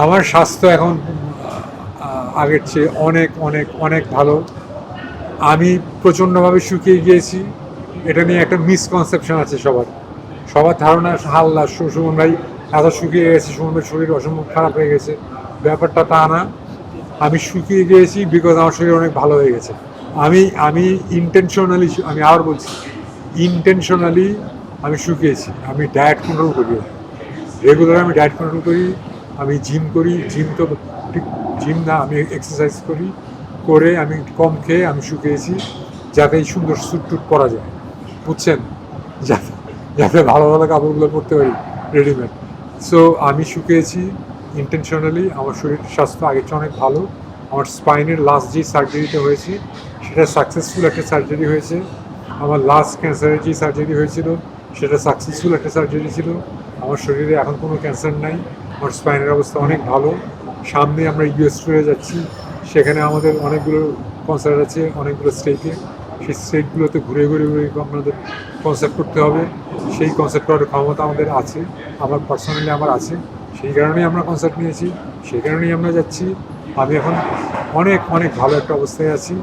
আমার স্বাস্থ্য এখন আগের চেয়ে অনেক অনেক অনেক ভালো। আমি প্রচণ্ডভাবে শুকিয়ে গিয়েছি। এটা নিয়ে একটা মিসকনসেপশন আছে সবার। সবার ধারণা হাল্লা সুমন ভাই এত শুকিয়ে গেছে, সুমন ভাই শরীর অসম্ভব খারাপ হয়ে গেছে। ব্যাপারটা তা না। আমি শুকিয়ে গিয়েছি বিকজ আমার শরীর অনেক ভালো হয়ে গেছে। আমি আমি ইন্টেনশনালি আমি আর বলছি ইন্টেনশনালি আমি শুকিয়েছি। আমি ডায়েট কন্ট্রোল করি। রেগুলার আমি ডায়েট কন্ট্রোল করি। আমি জিম করি, জিম তো ঠিক জিম না, আমি এক্সারসাইজ করি, করে আমি কম খেয়ে আমি শুকিয়েছি, যাতে এই সুন্দর স্যুট টুট পরা যায়। বুঝছেন? যাতে যাতে ভালো ভালো কাপড়গুলো পরতে পারি রেডিমেড সো আমি শুকিয়েছি ইন্টেনশনালি আমার শরীর স্বাস্থ্য আগের চেয়ে অনেক ভালো। আমার স্পাইনের লাস্ট যে সার্জারিটা হয়েছে, সেটা সাকসেসফুল একটা সার্জারি হয়েছে। আমার লাস্ট ক্যান্সারের যে সার্জারি হয়েছিল সেটা সাকসেসফুল একটা সার্জারি ছিল। আমার শরীরে এখন কোনো ক্যান্সার নাই। আমার স্পাইনের অবস্থা অনেক ভালো। সামনে আমরা ইউএস টুরে যাচ্ছি। সেখানে আমাদের অনেকগুলো কনসার্ট আছে, অনেকগুলো স্টেটে সেই স্টেটগুলোতে ঘুরে ঘুরে ঘুরে আমাদের কনসার্ট করতে হবে। সেই কনসার্ট করার ক্ষমতা আমাদের আছে। আমার পার্সোনালি আমার আছে। সেই কারণেই আমরা কনসার্ট নিয়েছি। সেই কারণেই আমরা যাচ্ছি। আমি এখন অনেক অনেক ভালো একটা অবস্থায় আছি।